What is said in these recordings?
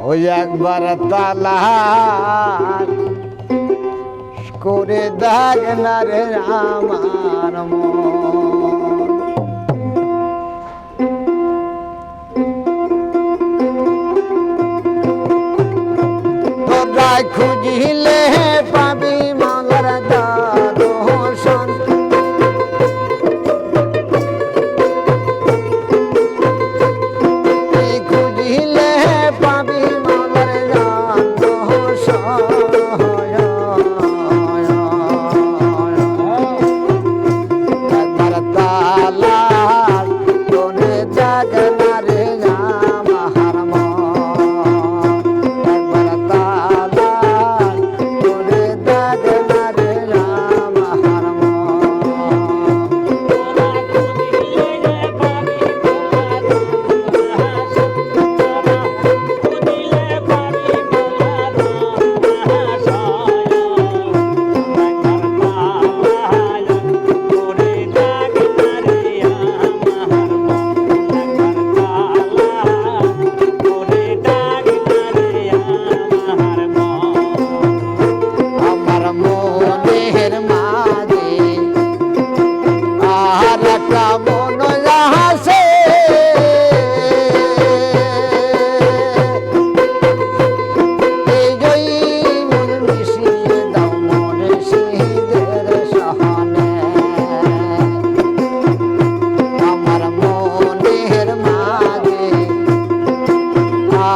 ওই একবার তালা করে দেখ না রে আমার তোরা খুঁজিলে পাবি মা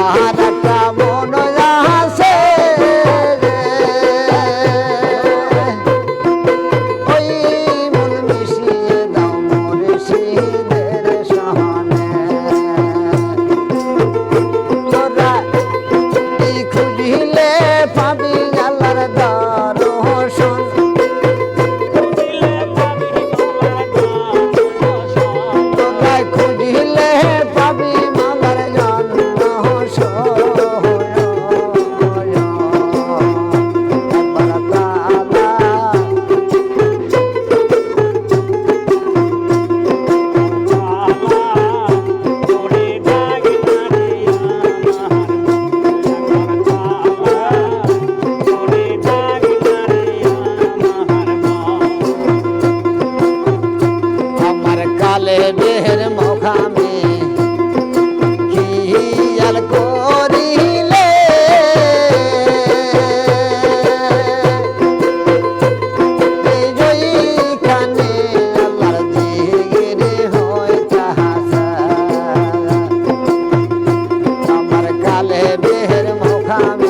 Mahana. চোখের মখামে খেয়াল করিলে। কানে আল্লাহ দিগিরে হয় তাহাসা আমার কালে বেহের মখামে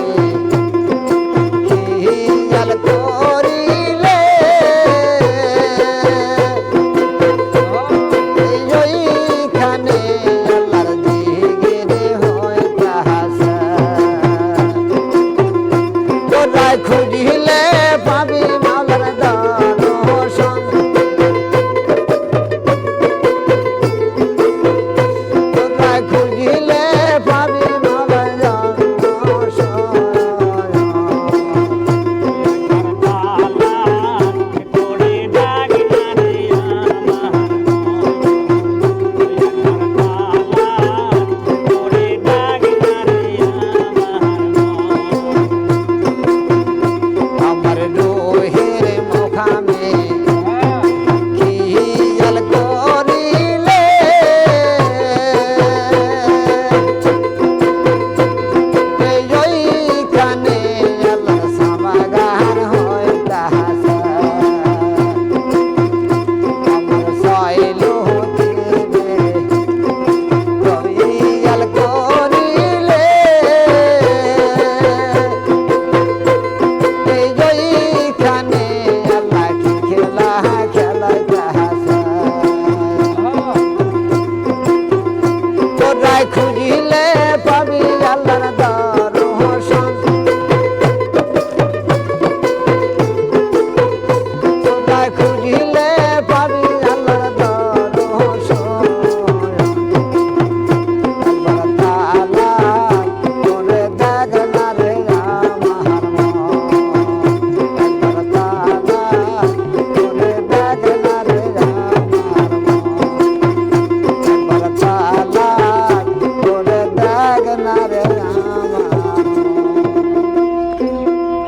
বুঝিলে ভাবি